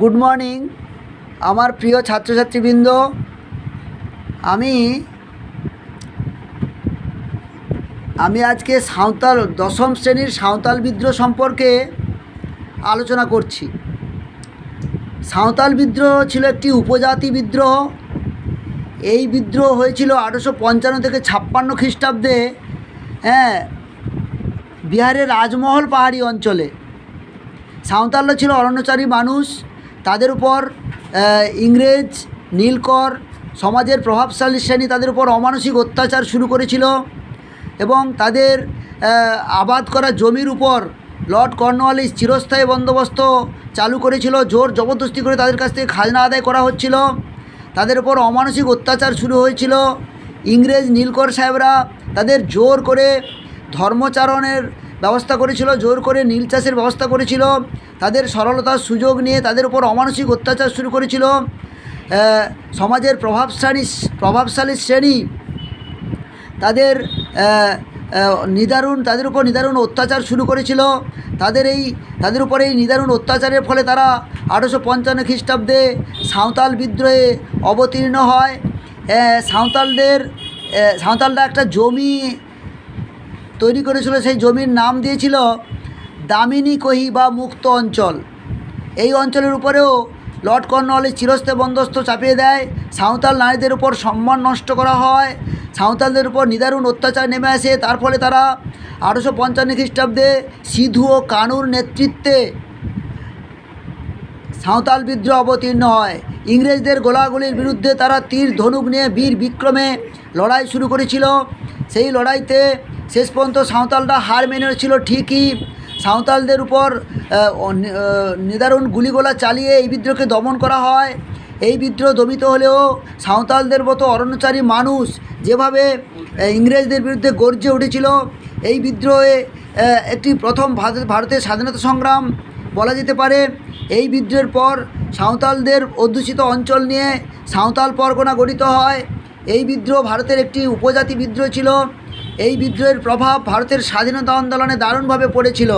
Good morning আমার প্রিয় ছাত্রছাত্রীবৃন্দ, আমি আমি আজকে সাঁওতাল, দশম শ্রেণির সাঁওতাল বিদ্রোহ সম্পর্কে আলোচনা করছি। সাঁওতাল বিদ্রোহ ছিল একটি উপজাতি বিদ্রোহ। এই বিদ্রোহ হয়েছিল আঠেরোশো পঞ্চান্ন থেকে ছাপ্পান্ন খ্রিস্টাব্দে হ্যাঁ বিহারের রাজমহল পাহাড়ি অঞ্চলে। সাঁওতালরা ছিল অরণ্যচারী মানুষ। তাদের উপর ইংরেজ, নীলকর সমাজের প্রভাবশালী শ্রেণি তাদের উপর অমানসিক অত্যাচার শুরু করেছিল এবং তাদের আবাদ করা জমির উপর লর্ড কর্নওয়ালিস চিরস্থায়ী বন্দোবস্ত চালু করেছিল। জোর জবরদস্তি করে তাদের কাছ থেকে খাজনা আদায় করা হচ্ছিল। তাদের উপর অমানসিক অত্যাচার শুরু হয়েছিল। ইংরেজ নীলকর সাহেবরা তাদের জোর করে ধর্মচারণের ব্যবস্থা করেছিল, জোর করে নীল চাষের ব্যবস্থা করেছিল, তাদের সরলতার সুযোগ নিয়ে তাদের উপর অমানসিক অত্যাচার শুরু করেছিল। সমাজের প্রভাবশালী প্রভাবশালী শ্রেণি, তাদের নিদারুণ, তাদের উপর নিদারুণ অত্যাচার শুরু করেছিল। তাদের এই, তাদের উপর এই নিদারুণ অত্যাচারের ফলে তারা আঠেরোশো পঞ্চান্ন খ্রিস্টাব্দে সাঁওতাল বিদ্রোহে অবতীর্ণ হয়। সাঁওতালদের সাঁওতালরা একটা জমি তৈরি করেছিল সেই জমির নাম দিয়েছিল দামিনী কহি বা মুক্ত অঞ্চল। এই অঞ্চলের উপরেও লর্ড কর্নওয়ালিস চিরস্থায়ী বন্দোবস্ত চাপিয়ে দেয়, সাঁওতাল নারীদের উপর সম্মান নষ্ট করা হয়, সাঁওতালদের উপর নিদারুণ অত্যাচার নেমে আসে। তার ফলে তারা আঠেরোশো পঞ্চান্ন খ্রিস্টাব্দে সিধু ও কানুর নেতৃত্বে সাঁওতাল বিদ্রোহ অবতীর্ণ হয়। ইংরেজদের গোলাগুলির বিরুদ্ধে তারা তীর ধনুক নিয়ে বীর বিক্রমে লড়াই শুরু করেছিল। সেই লড়াইতে শেষ পর্যন্ত সাঁওতালরা হার মেনেছিল ঠিকই। সাঁওতালদের উপর নিদারুণ গুলিগোলা চালিয়ে এই বিদ্রোহকে দমন করা হয়। এই বিদ্রোহ দমিত হলেও সাঁওতালদের মতো অরণ্যচারী মানুষ যেভাবে ইংরেজদের বিরুদ্ধে গর্জে উঠেছিল, এই বিদ্রোহে একটি প্রথম ভারত- ভারতের স্বাধীনতা সংগ্রাম বলা যেতে পারে। এই বিদ্রোহের পর সাঁওতালদের অধ্যুষিত অঞ্চল নিয়ে সাঁওতাল পরগনা গঠিত হয়। এই বিদ্রোহ ভারতের একটি উপজাতি বিদ্রোহ ছিল। এই বিদ্রোহের প্রভাব ভারতের স্বাধীনতা আন্দোলনে দারুণভাবে পড়েছিল।